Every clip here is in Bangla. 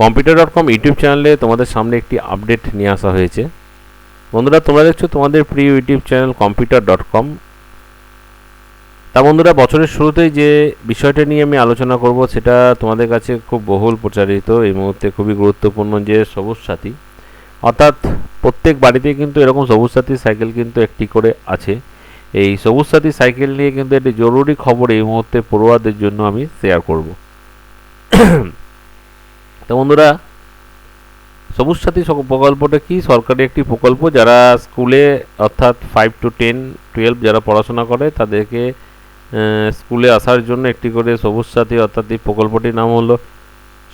কম্পিউটার ডট কম ইউটিউব চ্যানেলে তোমাদের সামনে একটি আপডেট নিয়ে আসা হয়েছে। বন্ধুরা, তোমরা দেখছ তোমাদের প্রিয় YouTube channel computer dot com তা বন্ধুরা, বছরের শুরুতেই যে বিষয়টা নিয়ে আমি আলোচনা করব, সেটা তোমাদের কাছে খুব বহুল প্রচারিত, এই মুহূর্তে খুবই গুরুত্বপূর্ণ যে সবুজ সাথী। অর্থাৎ প্রত্যেক বাড়িতেই কিন্তু এরকম সবুজ সাথী সাইকেল কিন্তু একটি করে আছে। এই সবুজ সাথী সাইকেল নিয়ে কিন্তু একটি জরুরি খবর এই মুহূর্তে পড়ুয়াদের জন্য আমি শেয়ার করব। তো বন্ধুরা, সবুজ সাথী প্রকল্পটা কি? সরকারি একটি প্রকল্প যারা স্কুলে অর্থাৎ ফাইভ টু টেন টুয়েলভ যারা পড়াশোনা করে, তাদেরকে স্কুলে আসার জন্য একটি করে সবুজ সাথী অর্থাৎ এই প্রকল্পটির নাম হলো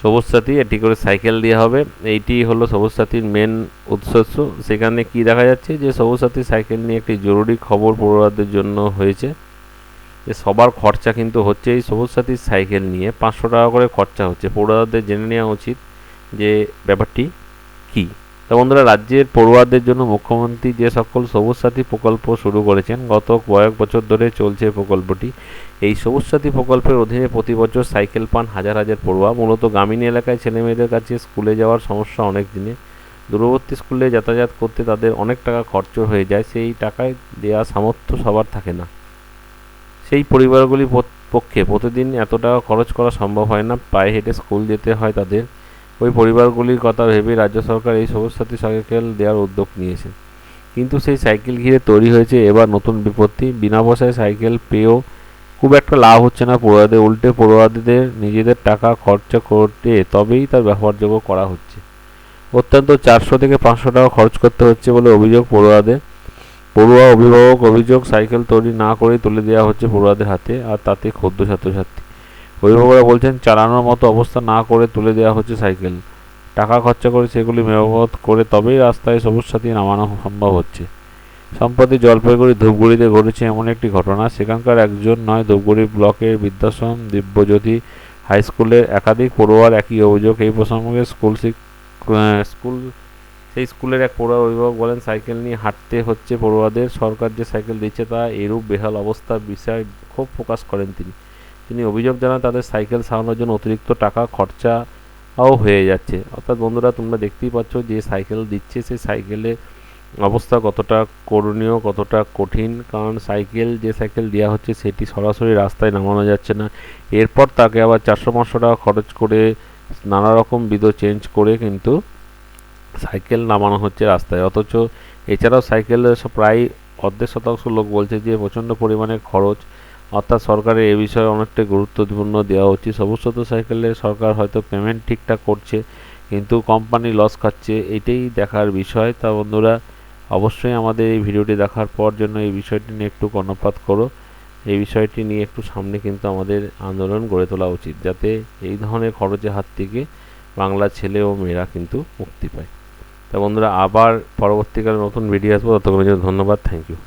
সবুজ সাথী। একটি করে সাইকেল দেওয়া হবে। এইটি হলো সবুজ সাথীর মেন উদ্দেশ্য সেখানে কি দেখা যাচ্ছে যে সবুজ সাথী সাইকেল নিয়ে একটি জরুরি খবর পড়ুয়াদের জন্য হয়েছে। যে সবার খরচা কিন্তু হচ্ছে এই সবুজ সাথীর সাইকেল নিয়ে। পাঁচশো টাকা করে খরচা হচ্ছে। পড়ুয়াদের জেনে নেওয়া উচিত যে ব্যাপারটি কি। তো বন্ধুরা, রাজ্যের পড়ুয়াদের জন্য মুখ্যমন্ত্রী যে সকল সবুজ সাথী প্রকল্প শুরু করেছেন, গত কয়েক বছর ধরে চলছে প্রকল্পটি। এই সবুজ সাথী প্রকল্পের অধীনে প্রতি বছর সাইকেল পান হাজার হাজার পড়ুয়া। মূলত গ্রামীণ এলাকায় ছেলেমেয়েদের কাছে স্কুলে যাওয়ার সমস্যা অনেক দিনে। দূরবর্তী স্কুলে যাতায়াত করতে তাদের অনেক টাকা খরচ হয়ে যায়। সেই টাকায় দেওয়া সামর্থ্য সবার থাকে না। সেই পরিবারগুলির পক্ষে প্রতিদিন এত টাকা খরচ করা সম্ভব হয় না। পায়ে হেঁটে স্কুল যেতে হয় তাদের। ওই পরিবারগুলির কথা ভেবে রাজ্য সরকার এই সবুজ সাথী সাইকেল দেওয়ার উদ্যোগ নিয়েছে। কিন্তু সেই সাইকেল ঘিরে তৈরি হয়েছে এবার নতুন বিপত্তি। বিনা পয়সায় সাইকেল পেয়েও খুব একটা লাভ হচ্ছে না পড়ুয়াদের। উল্টে পড়ুয়াদের নিজেদের টাকা খরচা করতে তবেই তার ব্যবহারযোগ্য করা হচ্ছে। অত্যন্ত চারশো থেকে পাঁচশো টাকা খরচ করতে হচ্ছে বলে অভিযোগ পড়ুয়াদের। পড়ুয়া অভিভাবক অভিযোগ সাইকেল তৈরি না করেই তুলে দেওয়া হচ্ছে পড়ুয়াদের হাতে, আর তাতে ক্ষুদ্র ছাত্রছাত্রী। অভিভাবকরা বলছেন, চালানোর মতো অবস্থা না করে তুলে দেওয়া হচ্ছে সাইকেল। টাকা খরচা করে সেগুলি মেরামত করে তবেই রাস্তায় সবুজ সাথী নামানো সম্ভব হচ্ছে। সম্প্রতি জলপাইগুড়ি ধূপগুড়িতে ঘটেছে এমন একটি ঘটনা। সেখানকার একজন নয়, ধূপগুড়ি ব্লকের বিদ্যাসন দিব্যজ্যোতি হাই স্কুলের একাধিক পড়ুয়ার একই অভিযোগ। এই প্রসঙ্গে স্কুল স্কুল সেই স্কুলের এক পড়ুয়ার অভিভাবক বলেন, সাইকেল নিয়ে হাঁটতে হচ্ছে পড়ুয়াদের। সরকার যে সাইকেল দিচ্ছে তা এরূপ বেহাল অবস্থার বিষয়ে ক্ষোভ প্রকাশ করেন তিনি। তিনি অভিযোগ জানান, তাদের সাইকেল সারানোর জন্য অতিরিক্ত টাকা খরচাও হয়ে যাচ্ছে। অর্থাৎ বন্ধুরা, তোমরা দেখতেই পাচ্ছ যে সাইকেল দিচ্ছে, সেই সাইকেলে অবস্থা কতটা করণীয়, কতটা কঠিন। কারণ সাইকেল, যে সাইকেল দেওয়া হচ্ছে, সেটি সরাসরি রাস্তায় নামানো যাচ্ছে না। এরপর তাকে আবার চারশো পাঁচশো টাকা খরচ করে নানা রকম বিধ চেঞ্জ করে কিন্তু সাইকেল নামানো হচ্ছে রাস্তায়। অথচ এছাড়াও সাইকেলের প্রায় অর্ধেক শতাংশ লোক বলছে যে প্রচণ্ড পরিমাণে খরচ। অর্থাৎ সরকারের এ বিষয়ে অনেকটা গুরুত্বপূর্ণ দেওয়া উচিত সমস্ত সাইকেলে সরকার হয়তো পেমেন্ট ঠিকঠাক করছে, কিন্তু কোম্পানি লস খাচ্ছে, এটাই দেখার বিষয়। তা বন্ধুরা, অবশ্যই আমাদের এই ভিডিওটি দেখার পর জন্য এই বিষয়টি নিয়ে একটু কর্ণপাত করো। এই বিষয়টি নিয়ে একটু সামনে কিন্তু আমাদের আন্দোলন গড়ে তোলা উচিত, যাতে এই ধরনের খরচের হাত থেকে বাংলা ছেলে ও মেয়েরা কিন্তু মুক্তি পায়। তা বন্ধুরা আবার পরবর্তীকালে নতুন ভিডিও আসব ততক্ষণের জন্য ধন্যবাদ থ্যাংক ইউ